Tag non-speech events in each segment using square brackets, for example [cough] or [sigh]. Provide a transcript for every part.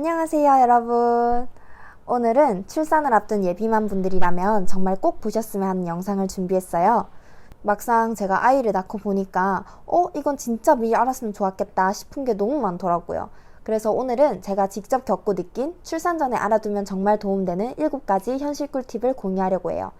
안녕하세요, 여러분. 오늘은 출산을 앞둔 예비만 분들이라면 정말 꼭 보셨으면 하는 영상을 준비했어요. 막상 제가 아이를 낳고 보니까, 어, 이건 진짜 미리 알았으면 좋았겠다 싶은 게 너무 많더라고요. 그래서 오늘은 제가 직접 겪고 느낀 출산 전에 알아두면 정말 도움되는 7가지 현실 꿀팁을 공유하려고 해요.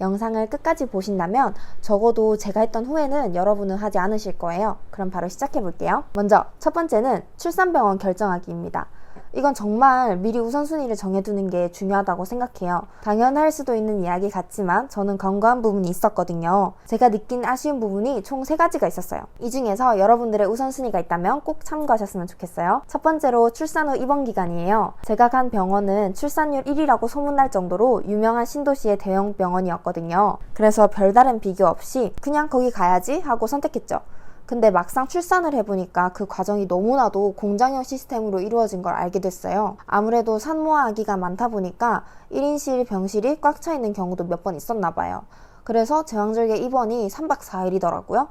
영상을 끝까지 보신다면 적어도 제가 했던 후회는 여러분은 하지 않으실 거예요. 그럼 바로 시작해 볼게요. 먼저 첫 번째는 출산병원 결정하기입니다. 이건 정말 미리 우선순위를 정해두는 게 중요하다고 생각해요. 당연할 수도 있는 이야기 같지만 저는 건강한 부분이 있었거든요. 제가 느낀 아쉬운 부분이 총 세 가지가 있었어요. 이 중에서 여러분들의 우선순위가 있다면 꼭 참고하셨으면 좋겠어요. 첫 번째로 출산 후 입원 기간이에요. 제가 간 병원은 출산율 1위라고 소문날 정도로 유명한 신도시의 대형 병원이었거든요. 그래서 별다른 비교 없이 그냥 거기 가야지 하고 선택했죠. 근데 막상 출산을 해보니까 그 과정이 너무나도 공장형 시스템으로 이루어진 걸 알게 됐어요. 아무래도 산모와 아기가 많다 보니까 1인실 병실이 꽉 차 있는 경우도 몇 번 있었나 봐요. 그래서 제왕절개 입원이 3박 4일이더라고요.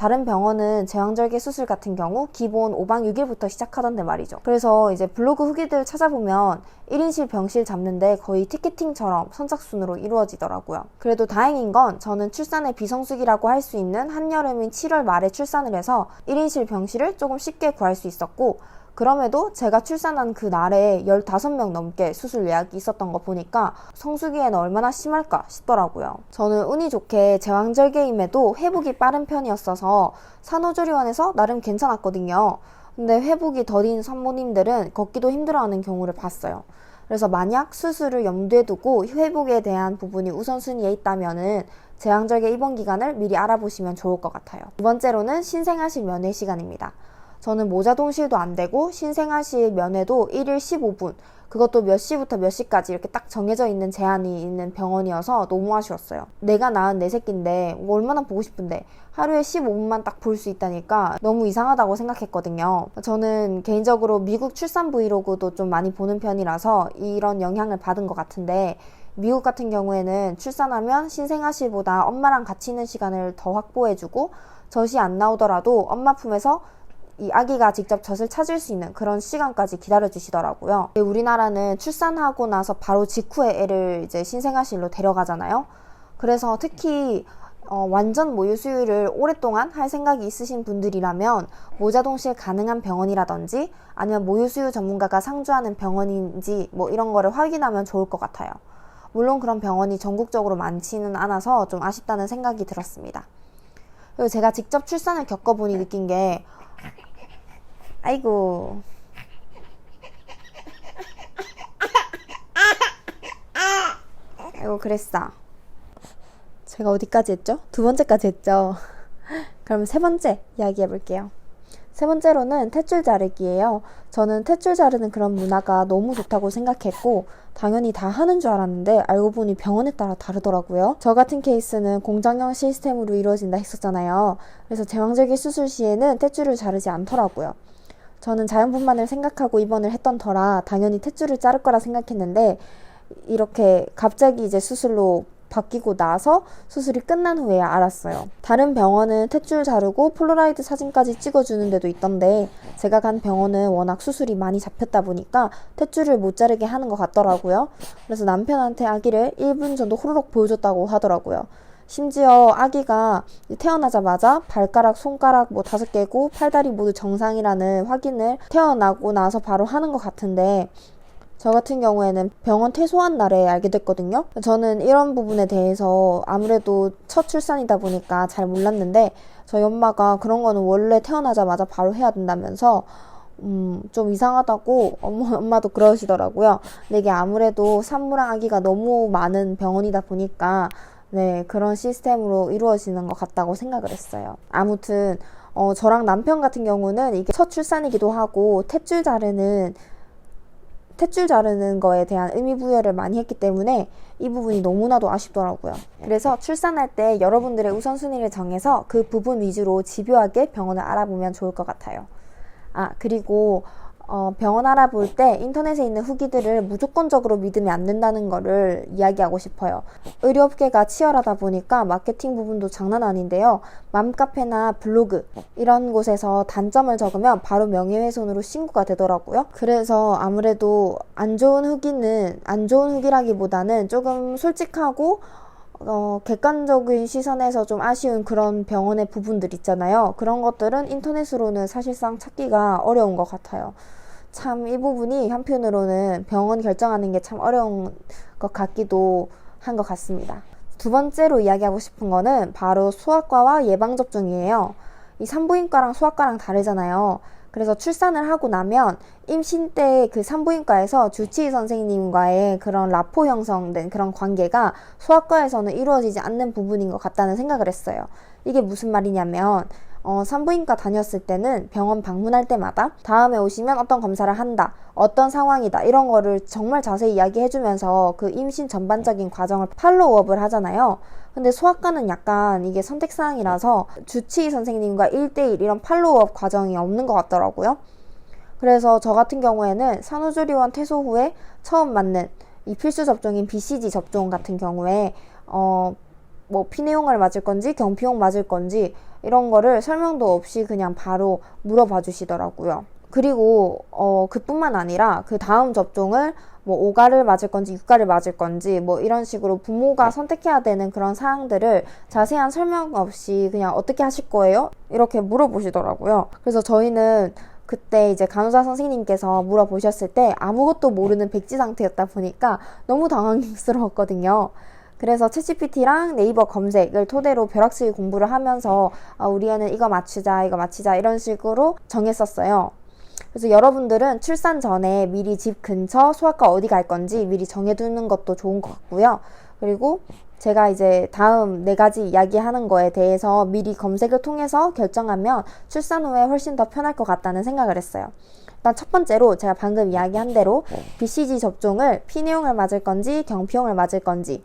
다른 병원은 제왕절개 수술 같은 경우 기본 5박 6일부터 시작하던데 말이죠. 그래서 이제 블로그 후기들 찾아보면 1인실 병실 잡는데 거의 티켓팅처럼 선착순으로 이루어지더라고요. 그래도 다행인 건 저는 출산의 비성수기라고 할 수 있는 한여름인 7월 말에 출산을 해서 1인실 병실을 조금 쉽게 구할 수 있었고 그럼에도 제가 출산한 그 날에 15명 넘게 수술 예약이 있었던 거 보니까 성수기에는 얼마나 심할까 싶더라고요. 저는 운이 좋게 제왕절개임에도 회복이 빠른 편이었어서 산후조리원에서 나름 괜찮았거든요. 근데 회복이 더딘 산모님들은 걷기도 힘들어하는 경우를 봤어요. 그래서 만약 수술을 염두에 두고 회복에 대한 부분이 우선순위에 있다면은 제왕절개 입원 기간을 미리 알아보시면 좋을 것 같아요. 두 번째로는 신생아실 면회 시간입니다. 저는 모자 동실도 안 되고 신생아실 면회도 1일 15분 그것도 몇 시부터 몇 시까지 이렇게 딱 정해져 있는 제한이 있는 병원이어서 너무 아쉬웠어요. 내가 낳은 내 새끼인데 얼마나 보고 싶은데 하루에 15분만 딱 볼 수 있다니까 너무 이상하다고 생각했거든요. 저는 개인적으로 미국 출산 브이로그도 좀 많이 보는 편이라서 이런 영향을 받은 것 같은데 미국 같은 경우에는 출산하면 신생아실보다 엄마랑 같이 있는 시간을 더 확보해주고 젖이 안 나오더라도 엄마 품에서 이 아기가 직접 젖을 찾을 수 있는 그런 시간까지 기다려 주시더라고요. 우리나라는 출산하고 나서 바로 직후에 애를 이제 신생아실로 데려가잖아요. 그래서 특히 어, 완전 모유 수유를 오랫동안 할 생각이 있으신 분들이라면 모자동실 가능한 병원이라든지 아니면 모유 수유 전문가가 상주하는 병원인지 뭐 이런 거를 확인하면 좋을 것 같아요. 물론 그런 병원이 전국적으로 많지는 않아서 좀 아쉽다는 생각이 들었습니다. 그리고 제가 직접 출산을 겪어보니 느낀 게 아이고. 아이고, 그랬어. 제가 어디까지 했죠? 두 번째까지 했죠. 그럼 세 번째 이야기 해 볼게요. 세 번째로는 탯줄 자르기예요. 저는 탯줄 자르는 그런 문화가 너무 좋다고 생각했고 당연히 다 하는 줄 알았는데 알고 보니 병원에 따라 다르더라고요. 저 같은 케이스는 공장형 시스템으로 이루어진다 했었잖아요. 그래서 제왕절개 수술 시에는 탯줄을 자르지 않더라고요. 저는 자연분만을 생각하고 입원을 했던 터라 당연히 탯줄을 자를 거라 생각했는데 이렇게 갑자기 이제 수술로 바뀌고 나서 수술이 끝난 후에 알았어요. 다른 병원은 탯줄 자르고 폴라라이드 사진까지 찍어주는 데도 있던데 제가 간 병원은 워낙 수술이 많이 잡혔다 보니까 탯줄을 못 자르게 하는 것 같더라고요. 그래서 남편한테 아기를 1분 정도 호로록 보여줬다고 하더라고요. 심지어 아기가 태어나자마자 발가락, 손가락 뭐 다섯 개고 팔다리 모두 정상이라는 확인을 태어나고 나서 바로 하는 것 같은데 저 같은 경우에는 병원 퇴소한 날에 알게 됐거든요. 저는 이런 부분에 대해서 아무래도 첫 출산이다 보니까 잘 몰랐는데 저희 엄마가 그런 거는 원래 태어나자마자 바로 해야 된다면서 음, 좀 이상하다고 엄마, 엄마도 그러시더라고요. 근데 이게 아무래도 산모랑 아기가 너무 많은 병원이다 보니까 네, 그런 시스템으로 이루어지는 것 같다고 생각을 했어요. 아무튼, 어, 저랑 남편 같은 경우는 이게 첫 출산이기도 하고, 탯줄 자르는, 탯줄 자르는 거에 대한 의미 부여를 많이 했기 때문에 이 부분이 너무나도 아쉽더라고요. 그래서 출산할 때 여러분들의 우선순위를 정해서 그 부분 위주로 집요하게 병원을 알아보면 좋을 것 같아요. 아, 그리고 어, 병원 알아볼 때 인터넷에 있는 후기들을 무조건적으로 믿으면 안 된다는 거를 이야기하고 싶어요. 의료업계가 치열하다 보니까 마케팅 부분도 장난 아닌데요. 맘카페나 블로그 이런 곳에서 단점을 적으면 바로 명예훼손으로 신고가 되더라고요. 그래서 아무래도 안 좋은 후기는 안 좋은 후기라기보다는 조금 솔직하고 어, 객관적인 시선에서 좀 아쉬운 그런 병원의 부분들 있잖아요. 그런 것들은 인터넷으로는 사실상 찾기가 어려운 것 같아요. 참 이 부분이 한편으로는 병원 결정하는 게 참 어려운 것 같기도 한 것 같습니다. 두 번째로 이야기하고 싶은 거는 바로 소아과와 예방접종이에요. 이 산부인과랑 소아과랑 다르잖아요. 그래서 출산을 하고 나면 임신 때 그 산부인과에서 주치의 선생님과의 그런 라포 형성된 그런 관계가 소아과에서는 이루어지지 않는 부분인 것 같다는 생각을 했어요. 이게 무슨 말이냐면 어, 산부인과 다녔을 때는 병원 방문할 때마다 다음에 오시면 어떤 검사를 한다, 어떤 상황이다, 이런 거를 정말 자세히 이야기해주면서 그 임신 전반적인 과정을 팔로우업을 하잖아요. 근데 소아과는 약간 이게 선택사항이라서 주치의 선생님과 1대1 이런 팔로우업 과정이 없는 것 같더라고요. 그래서 저 같은 경우에는 산후조리원 퇴소 후에 처음 맞는 이 필수 접종인 BCG 접종 같은 경우에 어, 뭐 피내용을 맞을 건지 경피용 맞을 건지 이런 거를 설명도 없이 그냥 바로 물어봐 주시더라고요. 그리고 어 그뿐만 아니라 그 다음 접종을 뭐 5가를 맞을 건지 6가를 맞을 건지 뭐 이런 식으로 부모가 선택해야 되는 그런 사항들을 자세한 설명 없이 그냥 어떻게 하실 거예요? 이렇게 물어보시더라고요. 그래서 저희는 그때 이제 간호사 선생님께서 물어보셨을 때 아무것도 모르는 백지 상태였다 보니까 너무 당황스러웠거든요. 그래서 챗GPT랑 네이버 검색을 토대로 벼락치기 공부를 하면서 아, 우리 애는 이거 맞추자, 이거 맞추자 이런 식으로 정했었어요. 그래서 여러분들은 출산 전에 미리 집 근처 소아과 어디 갈 건지 미리 정해두는 것도 좋은 것 같고요. 그리고 제가 이제 다음 네 가지 이야기하는 거에 대해서 미리 검색을 통해서 결정하면 출산 후에 훨씬 더 편할 것 같다는 생각을 했어요. 일단 첫 번째로 제가 방금 이야기한 대로 BCG 접종을 피내용을 맞을 건지 경피용을 맞을 건지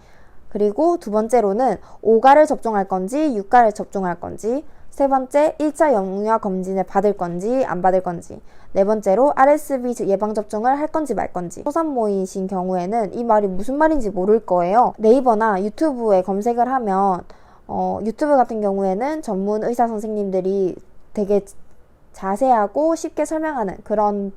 그리고 두 번째로는 5가를 접종할 건지 6가를 접종할 건지 세 번째 1차 영유아 검진을 받을 건지 안 받을 건지 네 번째로 RSV 예방접종을 할 건지 말 건지 소산모이신 경우에는 이 말이 무슨 말인지 모를 거예요 네이버나 유튜브에 검색을 하면 어, 유튜브 같은 경우에는 전문 의사 선생님들이 되게 자세하고 쉽게 설명하는 그런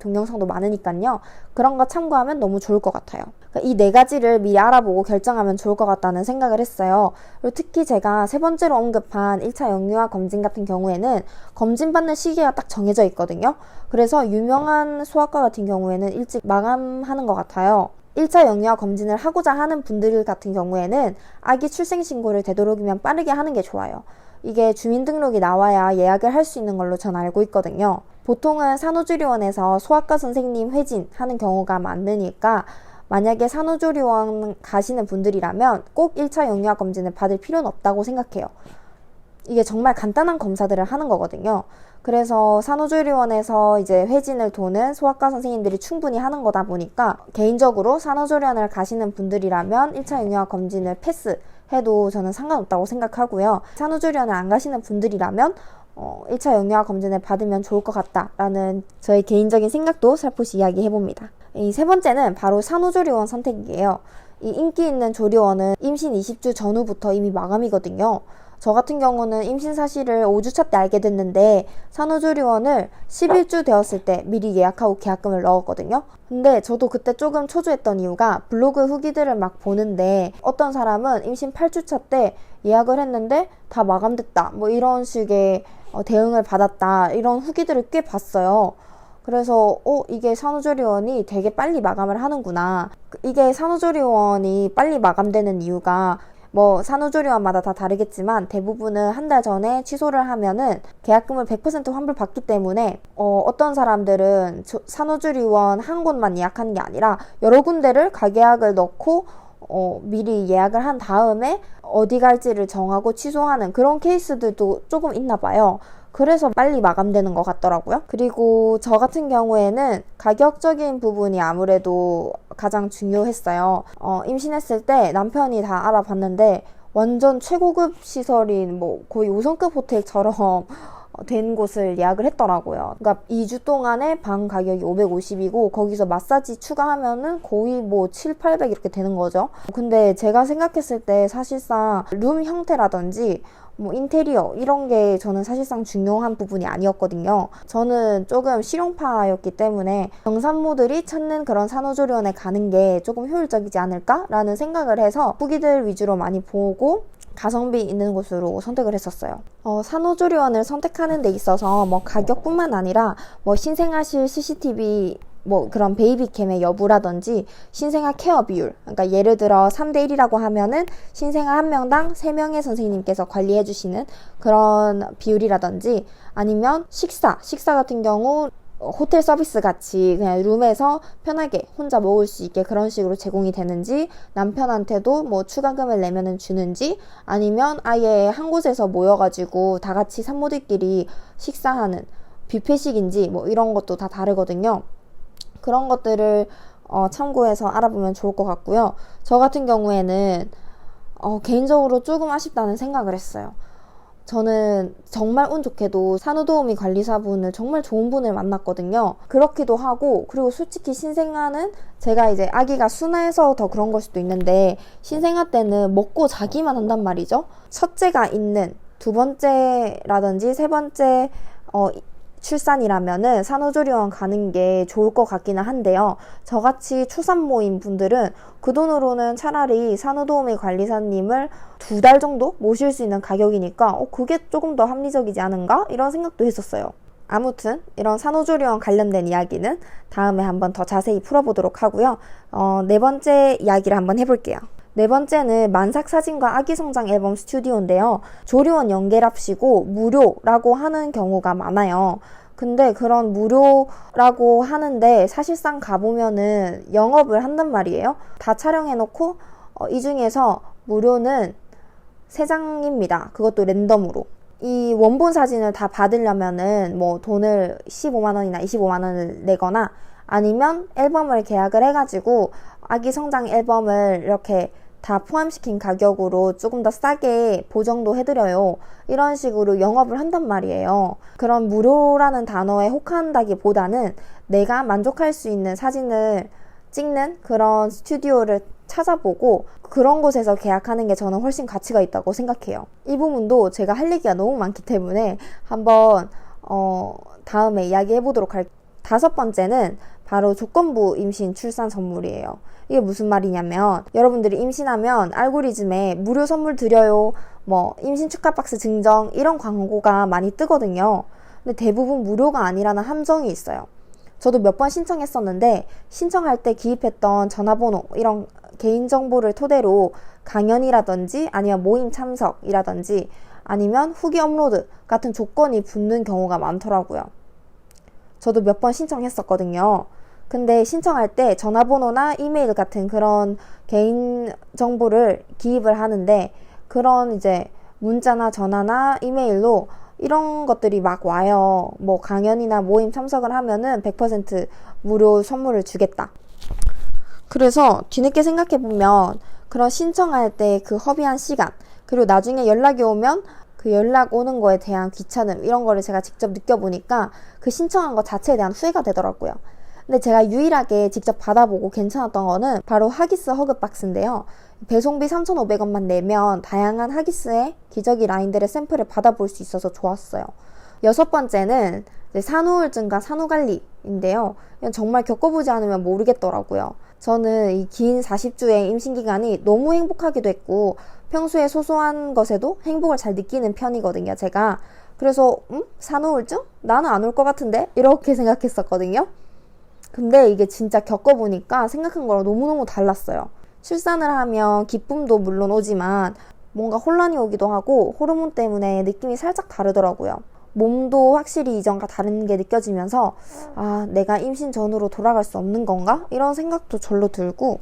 동영상도 많으니까요. 그런 거 참고하면 너무 좋을 것 같아요. 이 네 가지를 미리 알아보고 결정하면 좋을 것 같다는 생각을 했어요. 그리고 특히 제가 세 번째로 언급한 1차 영유아 검진 같은 경우에는 검진받는 시기가 딱 정해져 있거든요. 그래서 유명한 소아과 같은 경우에는 일찍 마감하는 것 같아요. 1차 영유아 검진을 하고자 하는 분들 같은 경우에는 아기 출생 신고를 되도록이면 빠르게 하는 게 좋아요. 이게 주민등록이 나와야 예약을 할 수 있는 걸로 전 알고 있거든요. 보통은 산후조리원에서 소아과 선생님 회진 하는 경우가 많으니까 만약에 산후조리원 가시는 분들이라면 꼭 1차 영유아 검진을 받을 필요는 없다고 생각해요. 이게 정말 간단한 검사들을 하는 거거든요. 그래서 산후조리원에서 이제 회진을 도는 소아과 선생님들이 충분히 하는 거다 보니까 개인적으로 산후조리원을 가시는 분들이라면 1차 영유아 검진을 패스해도 저는 상관없다고 생각하고요. 산후조리원을 안 가시는 분들이라면 어, 1차 영유아 검진을 받으면 좋을 것 같다라는 저의 개인적인 생각도 살포시 이야기해 봅니다. 이 세 번째는 바로 산후조리원 선택이에요. 이 인기 있는 조리원은 임신 20주 전후부터 이미 마감이거든요. 저 같은 경우는 임신 사실을 5주차 때 알게 됐는데 산후조리원을 11주 되었을 때 미리 예약하고 계약금을 넣었거든요. 근데 저도 그때 조금 초조했던 이유가 블로그 후기들을 막 보는데 어떤 사람은 임신 8주차 때 예약을 했는데 다 마감됐다. 뭐 이런 식의 어, 대응을 받았다. 이런 후기들을 꽤 봤어요. 그래서 어 이게 산후조리원이 되게 빨리 마감을 하는구나. 이게 산후조리원이 빨리 마감되는 이유가 뭐 산후조리원마다 다 다르겠지만 대부분은 한 달 전에 취소를 하면은 계약금을 100% 환불 받기 때문에 어, 어떤 사람들은 산후조리원 한 곳만 예약하는 게 아니라 여러 군데를 가계약을 넣고 어, 미리 예약을 한 다음에 어디 갈지를 정하고 취소하는 그런 케이스들도 조금 있나 봐요. 그래서 빨리 마감되는 것 같더라고요. 그리고 저 같은 경우에는 가격적인 부분이 아무래도 가장 중요했어요. 어, 임신했을 때 남편이 다 알아봤는데 완전 최고급 시설인 뭐 거의 5성급 호텔처럼 [laughs] 어, 된 곳을 예약을 했더라고요. 그러니까 2주 동안에 방 가격이 550이고 거기서 마사지 추가하면은 거의 뭐 7, 800 이렇게 되는 거죠. 근데 제가 생각했을 때 사실상 룸 형태라든지 뭐 인테리어 이런 게 저는 사실상 중요한 부분이 아니었거든요. 저는 조금 실용파였기 때문에 경산모들이 찾는 그런 산후조리원에 가는 게 조금 효율적이지 않을까라는 생각을 해서 후기들 위주로 많이 보고 가성비 있는 곳으로 선택을 했었어요. 어, 산후조리원을 선택하는 데 있어서 뭐 가격뿐만 아니라 뭐 신생아실 CCTV 뭐 그런 베이비캠의 여부라든지 신생아 케어 비율 그러니까 예를 들어 3대 1이라고 하면은 신생아 한 명당 3명의 선생님께서 관리해 주시는 그런 비율이라든지 아니면 식사 식사 같은 경우 호텔 서비스 같이 그냥 룸에서 편하게 혼자 먹을 수 있게 그런 식으로 제공이 되는지 남편한테도 뭐 추가금을 내면은 주는지 아니면 아예 한 곳에서 모여가지고 다 같이 산모들끼리 식사하는 뷔페식인지 뭐 이런 것도 다 다르거든요. 그런 것들을 어, 참고해서 알아보면 좋을 것 같고요. 저 같은 경우에는 어, 개인적으로 조금 아쉽다는 생각을 했어요. 저는 정말 운 좋게도 산후도우미 관리사분을 정말 좋은 분을 만났거든요. 그렇기도 하고, 그리고 솔직히 신생아는 제가 이제 아기가 순해서 더 그런 걸 수도 있는데, 신생아 때는 먹고 자기만 한단 말이죠. 첫째가 있는 두 번째라든지 세 번째, 어, 출산이라면은 산후조리원 가는 게 좋을 것 같기는 한데요. 저같이 초산모인 분들은 그 돈으로는 차라리 산후도우미 관리사님을 두 달 정도 모실 수 있는 가격이니까 어, 그게 조금 더 합리적이지 않은가? 이런 생각도 했었어요. 아무튼 이런 산후조리원 관련된 이야기는 다음에 한번 더 자세히 풀어보도록 하고요. 어, 네 번째 이야기를 한번 해볼게요. 네 번째는 만삭 사진과 아기 성장 앨범 스튜디오인데요. 조리원 연계랍시고 무료라고 하는 경우가 많아요. 근데 그런 무료라고 하는데 사실상 가보면은 영업을 한단 말이에요. 다 촬영해놓고 어, 이 중에서 무료는 세 장입니다. 그것도 랜덤으로. 이 원본 사진을 다 받으려면은 뭐 돈을 15만 원이나 25만 원을 내거나 아니면 앨범을 계약을 해가지고 아기 성장 앨범을 이렇게 다 포함시킨 가격으로 조금 더 싸게 보정도 해드려요. 이런 식으로 영업을 한단 말이에요. 그런 무료라는 단어에 혹한다기 보다는 내가 만족할 수 있는 사진을 찍는 그런 스튜디오를 찾아보고 그런 곳에서 계약하는 게 저는 훨씬 가치가 있다고 생각해요. 이 부분도 제가 할 얘기가 너무 많기 때문에 한번 어, 다음에 이야기해 보도록 할게요. 다섯 번째는 바로 조건부 임신 출산 선물이에요. 이게 무슨 말이냐면 여러분들이 임신하면 알고리즘에 무료 선물 드려요. 뭐 임신 축하 박스 증정 이런 광고가 많이 뜨거든요. 근데 대부분 무료가 아니라는 함정이 있어요. 저도 몇 번 신청했었는데 신청할 때 기입했던 전화번호 이런 개인정보를 토대로 강연이라든지 아니면 모임 참석이라든지 아니면 후기 업로드 같은 조건이 붙는 경우가 많더라고요. 저도 몇 번 신청했었거든요. 근데 신청할 때 전화번호나 이메일 같은 그런 개인 정보를 기입을 하는데 그런 이제 문자나 전화나 이메일로 이런 것들이 막 와요. 뭐 강연이나 모임 참석을 하면은 100% 무료 선물을 주겠다. 그래서 뒤늦게 생각해 보면 그런 신청할 때 그 허비한 시간, 그리고 나중에 연락이 오면 그 연락 오는 거에 대한 귀찮음, 이런 거를 제가 직접 느껴보니까 그 신청한 것 자체에 대한 후회가 되더라고요. 근데 제가 유일하게 직접 받아보고 괜찮았던 거는 바로 하기스 허그 박스인데요. 배송비 3,500원만 내면 다양한 하기스의 기저귀 라인들의 샘플을 받아볼 수 있어서 좋았어요. 여섯 번째는 산후우울증과 산후관리인데요. 정말 겪어보지 않으면 모르겠더라고요. 저는 이 긴 40주의 임신 기간이 너무 행복하기도 했고 평소에 소소한 것에도 행복을 잘 느끼는 편이거든요. 제가 그래서 음? 산후우울증? 나는 안 올 것 같은데? 이렇게 생각했었거든요. 근데 이게 진짜 겪어보니까 생각한 거랑 너무너무 달랐어요. 출산을 하면 기쁨도 물론 오지만 뭔가 혼란이 오기도 하고 호르몬 때문에 느낌이 살짝 다르더라고요. 몸도 확실히 이전과 다른 게 느껴지면서 아, 내가 임신 전으로 돌아갈 수 없는 건가? 이런 생각도 절로 들고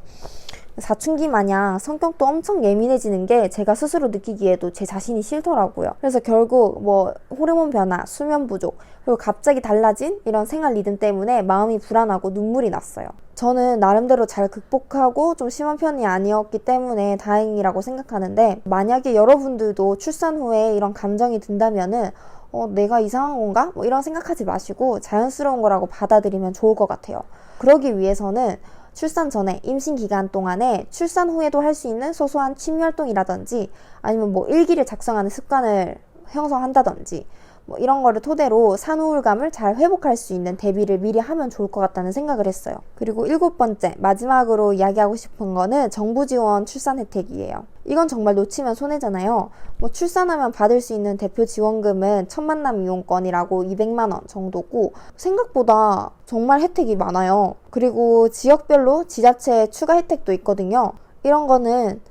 사춘기 마냥 성격도 엄청 예민해지는 게 제가 스스로 느끼기에도 제 자신이 싫더라고요. 그래서 결국 뭐 호르몬 변화, 수면 부족, 그리고 갑자기 달라진 이런 생활 리듬 때문에 마음이 불안하고 눈물이 났어요. 저는 나름대로 잘 극복하고 좀 심한 편이 아니었기 때문에 다행이라고 생각하는데 만약에 여러분들도 출산 후에 이런 감정이 든다면은 어, 내가 이상한 건가? 뭐 이런 생각하지 마시고 자연스러운 거라고 받아들이면 좋을 것 같아요. 그러기 위해서는 출산 전에 임신 기간 동안에 출산 후에도 할 수 있는 소소한 취미 활동이라든지 아니면 뭐 일기를 작성하는 습관을 형성한다든지 뭐 이런 거를 토대로 산후우울감을 잘 회복할 수 있는 대비를 미리 하면 좋을 것 같다는 생각을 했어요. 그리고 일곱 번째, 마지막으로 이야기하고 싶은 거는 정부 지원 출산 혜택이에요. 이건 정말 놓치면 손해잖아요. 뭐 출산하면 받을 수 있는 대표 지원금은 천만남 이용권이라고 200만 원 정도고 생각보다 정말 혜택이 많아요. 그리고 지역별로 지자체 추가 혜택도 있거든요. 이런 거는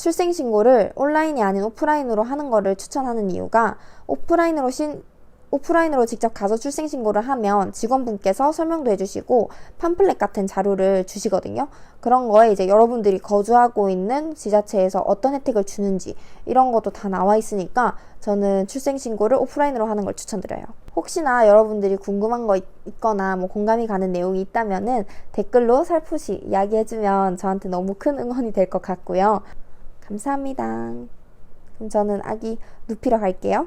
출생 신고를 온라인이 아닌 오프라인으로 하는 거를 추천하는 이유가 오프라인으로 신 오프라인으로 직접 가서 출생 신고를 하면 직원분께서 설명도 해주시고 팜플렛 같은 자료를 주시거든요. 그런 거에 이제 여러분들이 거주하고 있는 지자체에서 어떤 혜택을 주는지 이런 것도 다 나와 있으니까 저는 출생 신고를 오프라인으로 하는 걸 추천드려요. 혹시나 여러분들이 궁금한 거 있, 있거나 뭐 공감이 가는 내용이 있다면은 댓글로 살포시 이야기해주면 저한테 너무 큰 응원이 될 것 같고요. 감사합니다. 그럼 저는 아기 눕히러 갈게요.